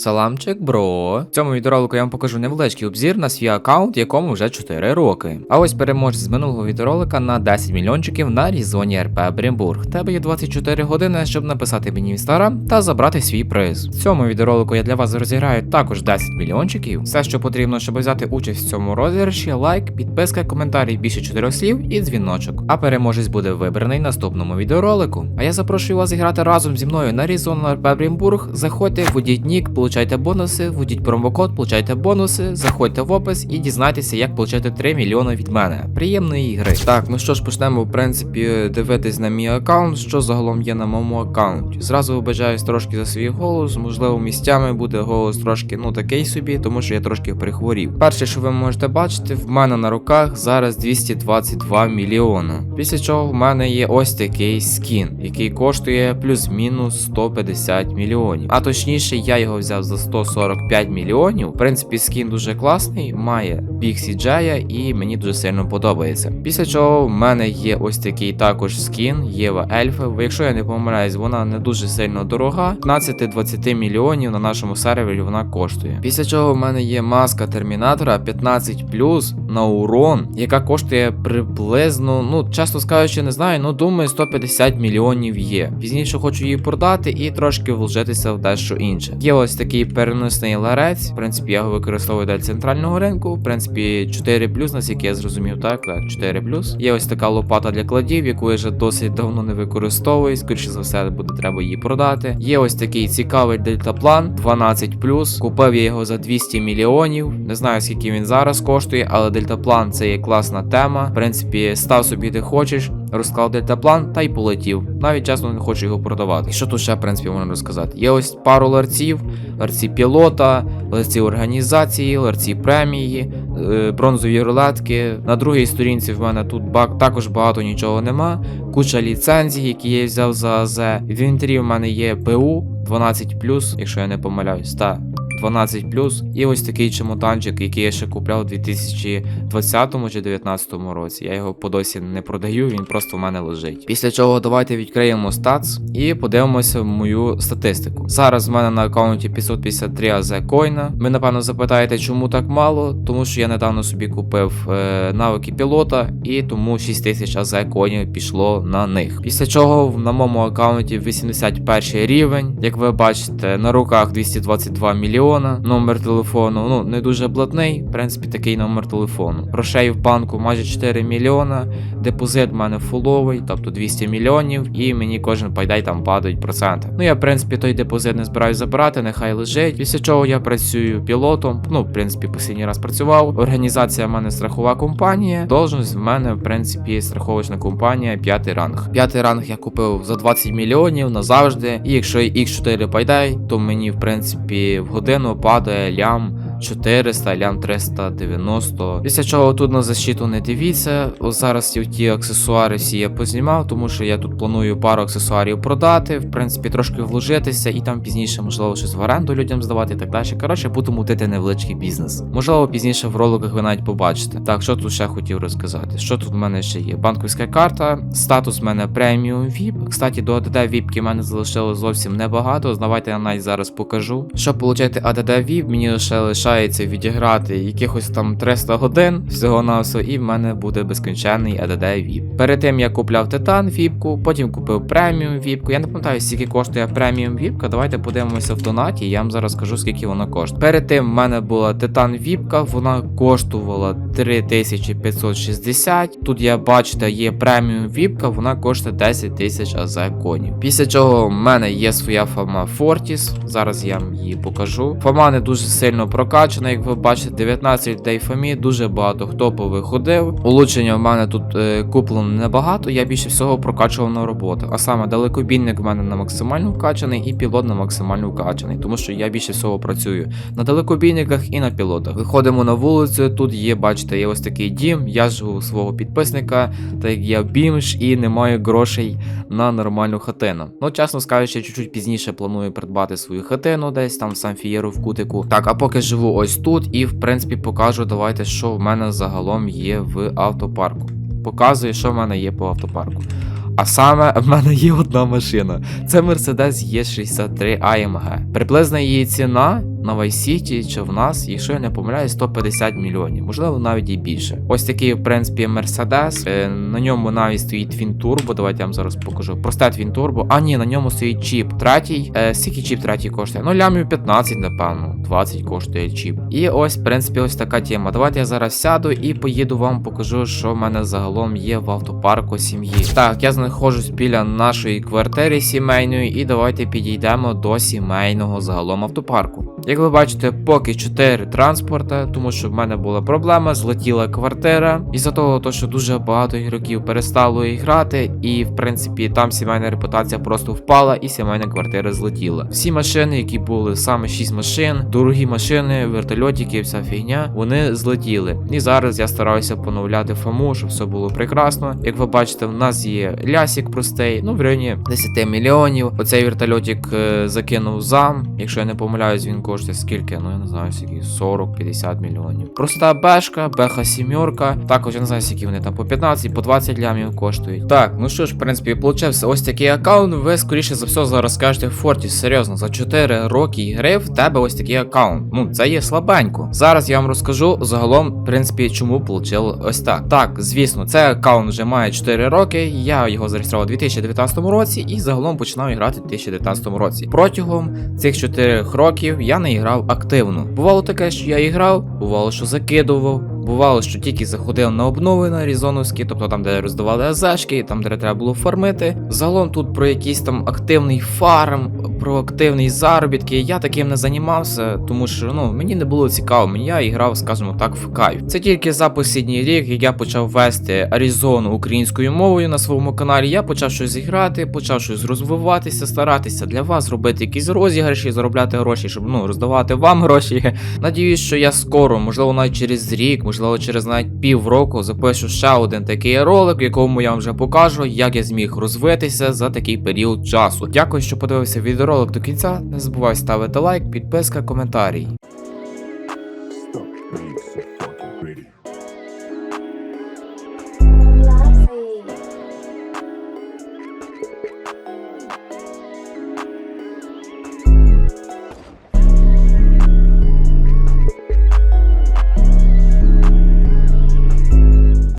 Саламчик, бро. В цьому відеоролику я вам покажу невеличкий обзір на свій аккаунт, якому вже 4 роки. А ось переможець з минулого відеоролика на 10 мільйончиків на різоні РП Брімбург. Тебе є 24 години, щоб написати мені в та забрати свій приз. В цьому відеоролику я для вас розіграю також 10 мільйончиків. Все, що потрібно, щоб взяти участь в цьому розіграші, лайк, підписка, коментарі більше 4 слів і дзвіночок. А переможець буде вибраний наступному відеоролику. А я запрошую вас зіграти разом зі мною на Різон РП Брімбург. Заходьте, вводіть нік, получайте бонуси, вводіть промокод, получайте бонуси, заходьте в опис і дізнайтеся, як получати 3 мільйони від мене. Приємної ігри. Так, ну що ж, почнемо, в принципі, дивитись на мій аккаунт, що загалом є на моєму аккаунті. Зразу вибачаюсь трошки за свій голос, можливо, місцями буде голос трошки, ну такий собі, тому що я трошки прихворів. Перше, що ви можете бачити, в мене на руках зараз 222 мільйона. Після чого в мене є ось такий скін, який коштує плюс-мінус 150 мільйонів. А точніше, я його взяв за 145 мільйонів. В принципі, скін дуже класний, має Піксі Сіджая і мені дуже сильно подобається. Після чого в мене є ось такий також скін Єва Ельфи. Якщо я не помиляюсь, вона не дуже сильно дорога. 15-20 мільйонів на нашому сервері вона коштує. Після чого в мене є маска термінатора 15 на урон, яка коштує приблизно, ну чесно скажучи, не знаю, ну думаю, 150 мільйонів є. Пізніше хочу її продати і трошки вложитися в дещо інше. Є ось такий переносний ларець. В принципі, я його використовую для центрального ринку. В принципі, 4 плюс, наскільки я зрозумів, так, так, 4 плюс. Є ось така лопата для кладів, яку я вже досить давно не використовую. Скоріше за все, буде треба її продати. Є ось такий цікавий дельтаплан 12 Купив я його за 200 мільйонів. Не знаю, скільки він зараз коштує, але дельтаплан це є класна тема. В принципі, став собі де хочеш. Розклав дельтаплан та й полетів. Навіть чесно не хочу його продавати. І що тут ще, в принципі, можна розказати? Є ось пару ларців, ларці пілота, ларці організації, ларці премії, е, бронзові рулетки. На другій сторінці в мене тут бак також багато нічого нема. Куча ліцензій, які я взяв за АЗ. В інвентарі в мене є ПУ 12, якщо я не помиляюсь. Та 12 і ось такий чемоданчик, який я ще купляв у 2020 чи 2019 році. Я його по досі не продаю, він просто в мене лежить. Після чого давайте відкриємо статс і подивимося в мою статистику. Зараз в мене на аккаунті 553 АЗ койна. Ви напевно запитаєте, чому так мало? Тому що я недавно собі купив е, навики пілота, і тому 6000 АЗ коїнів пішло на них. Після чого на моєму аккаунті 81 рівень, як ви бачите, на руках 222 мільйони мільйона. Номер телефону, ну не дуже блатний, в принципі, такий номер телефону. Грошей в банку майже 4 мільйона. Депозит в мене фуловий, тобто 200 мільйонів, і мені кожен пайдай там падають проценти. Ну я в принципі той депозит не збираюсь забирати, нехай лежить. Після чого я працюю пілотом. Ну, в принципі, останній раз працював. Організація в мене страхова компанія. Должність в мене, в принципі, страховочна компанія, п'ятий ранг. П'ятий ранг я купив за 20 мільйонів назавжди. І якщо X4 пайдай, то мені, в принципі, в годину падає лям 400, лям 390. Після чого тут на защиту не дивіться. Зараз ті аксесуари всі я познімав, тому що я тут планую пару аксесуарів продати, в принципі, трошки вложитися, і там пізніше, можливо, щось в оренду людям здавати і так далі. Коротше, буду мутити невеличкий бізнес. Можливо, пізніше в роликах ви навіть побачите. Так, що тут ще хотів розказати? Що тут в мене ще є? Банківська карта, статус в мене преміум VIP. Кстати, до АДД VIP в мене залишилось зовсім небагато. Давайте я навіть зараз покажу. Щоб отримати АДД VIP, мені лише лише залишається відіграти якихось там 300 годин всього на все, і в мене буде безкінченний ADD VIP. Перед тим я купляв Титан віпку, потім купив преміум віпку. Я не пам'ятаю, скільки коштує преміум віпка. Давайте подивимося в донаті, я вам зараз скажу, скільки вона коштує. Перед тим в мене була Титан віпка, вона коштувала 3560. Тут я бачите, є преміум віпка, вона коштує 10 тисяч азеконів. Після чого в мене є своя фама Fortis. Зараз я вам її покажу. Фама не дуже сильно прокачана прокачана, як ви бачите, 19 людей фамі, дуже багато хто повиходив. Улучшення в мене тут е, куплено небагато, я більше всього прокачував на роботу. А саме далекобійник в мене на максимально вкачаний і пілот на максимально вкачаний, тому що я більше всього працюю на далекобійниках і на пілотах. Виходимо на вулицю, тут є, бачите, є ось такий дім. Я живу свого підписника, так як я бімж і не маю грошей на нормальну хатину. Ну, чесно скажучи, чуть-чуть пізніше планую придбати свою хатину десь там в Самфієру в кутику. Так, а поки живу ось тут і, в принципі, покажу, давайте, що в мене загалом є в автопарку. Показую, що в мене є по автопарку. А саме в мене є одна машина. Це Mercedes E63 AMG. Приблизна її ціна на Vice чи в нас, якщо я не помиляюсь, 150 мільйонів, можливо, навіть і більше. Ось такий, в принципі, Mercedes. Е, На ньому навіть стоїть Twin Turbo. Давайте я вам зараз покажу. Просте Twin Turbo. А ні, на ньому стоїть чіп третій. Е, Скільки чіп третій коштує? Ну, лямів 15, напевно, 20 коштує чіп. І ось, в принципі, ось така тема. Давайте я зараз сяду і поїду вам покажу, що в мене загалом є в автопарку сім'ї. Так, я знаходжусь біля нашої квартири сімейної, і давайте підійдемо до сімейного загалом автопарку. Як ви бачите, поки 4 транспорта, тому що в мене була проблема, злетіла квартира. Із-за того, то, що дуже багато ігроків перестало і грати, і в принципі там сімейна репутація просто впала, і сімейна квартира злетіла. Всі машини, які були саме 6 машин, дорогі машини, вертольотики, вся фігня, вони злетіли. І зараз я стараюся поновляти фаму, щоб все було прекрасно. Як ви бачите, в нас є лясік простий, ну в районі 10 мільйонів. Оцей вертольотик е, закинув зам. Якщо я не помиляюсь, він коштує скільки? Ну я не знаю, скільки 40-50 мільйонів. Проста бешка, беха сімерка. Також я не знаю, скільки вони там по 15, по 20 лямів коштують. Так, ну що ж, в принципі, получився ось такий аккаунт. Ви скоріше за все зараз скажете Фортіс, серйозно, за 4 роки гри в тебе ось такий аккаунт. Ну, це є слабенько. Зараз я вам розкажу загалом, в принципі, чому вийшло ось так. Так, звісно, цей аккаунт вже має 4 роки. Я його зареєстрував у 2019 році і загалом починав грати у 2019 році. Протягом цих 4 років я не грав активно. Бувало таке, що я і грав, бувало, що закидував. Бувало, що тільки заходив на обнови на різоновські, тобто там, де роздавали азашки, там, де треба було фармити. Загалом тут про якийсь там активний фарм, про активний заробітки. Я таким не займався, тому що ну мені не було цікаво. Я грав, скажімо так, в кайф. Це тільки за останній рік, як я почав вести Аризону українською мовою на своєму каналі. Я почав щось грати, почав щось розвиватися, старатися для вас робити якісь розіграші, заробляти гроші, щоб ну роздавати вам гроші. Надіюсь, що я скоро, можливо, навіть через рік, можливо, через навіть півроку запишу ще один такий ролик, в якому я вам вже покажу, як я зміг розвитися за такий період часу. Дякую, що подивився відеоролик до кінця. Не забувай ставити лайк, підписка, коментарій.